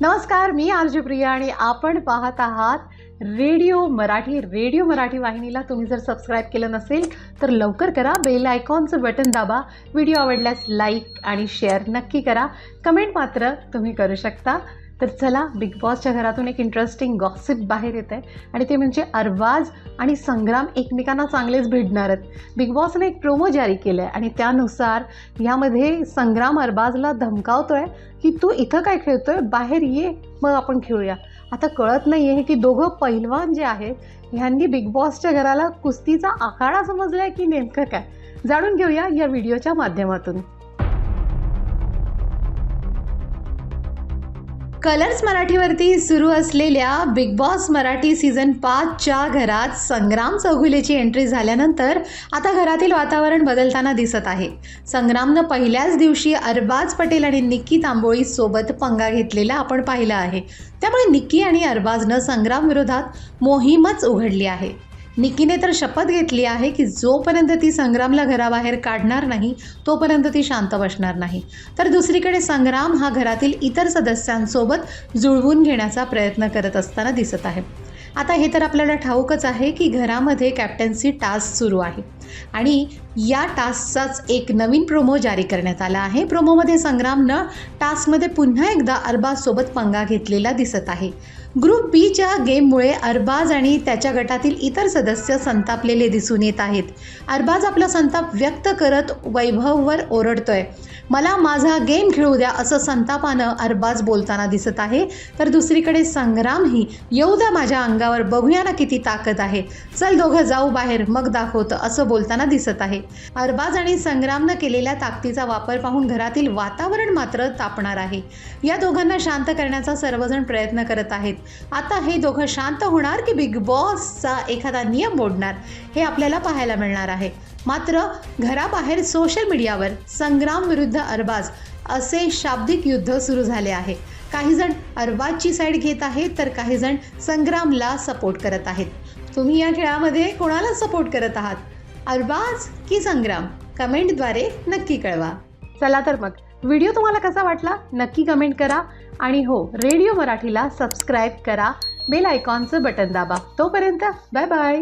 नमस्कार मी आरजी प्रिया आणि आपण पाहत आहात रेडिओ मराठी. रेडिओ मराठी वाहिनीला तुम्ही जर सबस्क्राईब केलं नसेल तर लवकर करा. बेल आयकॉनचं बटन दाबा. व्हिडिओ आवडल्यास लाईक आणि शेअर नक्की करा. कमेंट मात्र तुम्ही करू शकता. तर चला बिग बॉसच्या घरातून एक इंटरेस्टिंग गॉसिप बाहेर येत आहे आणि ते म्हणजे अरबाज आणि संग्राम एकमेकांना चांगलेच भिडणार आहेत. बिग बॉसने एक प्रोमो जारी केलं आहे आणि त्यानुसार यामध्ये संग्राम अरबाजला धमकावतो आहे की तू इथं काय खेळतो आहे बाहेर ये मग आपण खेळूया. आता कळत नाही आहे की दोघं पैलवान जे आहेत ह्यांनी बिग बॉसच्या घराला कुस्तीचा आखाडा समजला आहे की नेमकं काय? जाणून घेऊया या व्हिडिओच्या माध्यमातून. कलर्स मराठीवरती सुरू असलेल्या बिग बॉस मराठी सीझन पाचच्या घरात संग्राम चौगुलेची एंट्री झाल्यानंतर आता घरातील वातावरण बदलताना दिसत आहे. संग्रामनं पहिल्याच दिवशी अरबाज पटेल आणि निक्की तांबोळी सोबत पंगा घेतलेला आपण पाहिलं आहे. त्यामुळे निक्की आणि अरबाजनं संग्राम विरोधात मोहीमच उघडली आहे. निकीने तर शपथ घेतली आहे की जोपर्यंत ती संग्रामला घराबाहेर काढणार नाही तोपर्यंत ती शांत बसणार नाही. तर दुसरीकडे संग्राम हा घरातील इतर सदस्यांसोबत जुळवून घेण्याचा प्रयत्न करत असताना दिसत आहे. आता हे तर आपल्याला ठाऊकच आहे की घरामध्ये कॅप्टन्सी टास्क सुरू आहे. आणि या टास्कचाच एक नवीन प्रोमो जारी करण्यात आला आहे. प्रोमोमध्ये संग्रामनं टास्कमध्ये पुन्हा एकदा अरबाजसोबत पंगा घेतलेला दिसत आहे. ग्रुप बीच्या गेममुळे अरबाज आणि त्याच्या गटातील इतर सदस्य संतापलेले दिसून येत आहेत. अरबाज आपला संताप व्यक्त करत वैभववर ओरडतोय. मला माझा गेम खेळू द्या असं संतापानं अरबाज बोलताना दिसत आहे. तर दुसरीकडे संग्रामही येऊ द्या माझ्या अंगावर बघूया ना किती ताकद आहे. चल दोघं जाऊ बाहेर मग दाखवतं असं बोलताना दिसत आहे. अरबाज आणि संग्रामनं केलेल्या ताकदीचा वापर पाहून घरातील वातावरण मात्र तापणार आहे. या दोघांना शांत करण्याचा सर्वजण प्रयत्न करत आहेत. आता हे दोघं शांत होणार की बिग बॉसचा एखादा नियम मोडणार? हे आपल्याला पाहायला मिळणार आहे. मात्र घराबाहेर सोशल मीडियावर संग्राम विरुद्ध अरबाज असे शाब्दिक युद्ध सुरू झाले आहे. काही जण अरबाजची साईड घेत आहेत तर काही जण संग्रामला सपोर्ट करत आहेत. तुम्ही या खेळामध्ये कोणाला सपोर्ट करत आहात? अरबाज की संग्राम? कमेंटद्वारे नक्की कळवा. चला तर मग. व्हिडिओ तुम्हाला कसा वाटला? नक्की कमेंट करा. आणि हो रेडिओ मराठीला सबस्क्राईब करा. बेल आयकॉनचं बटन दाबा. तोपर्यंत बाय बाय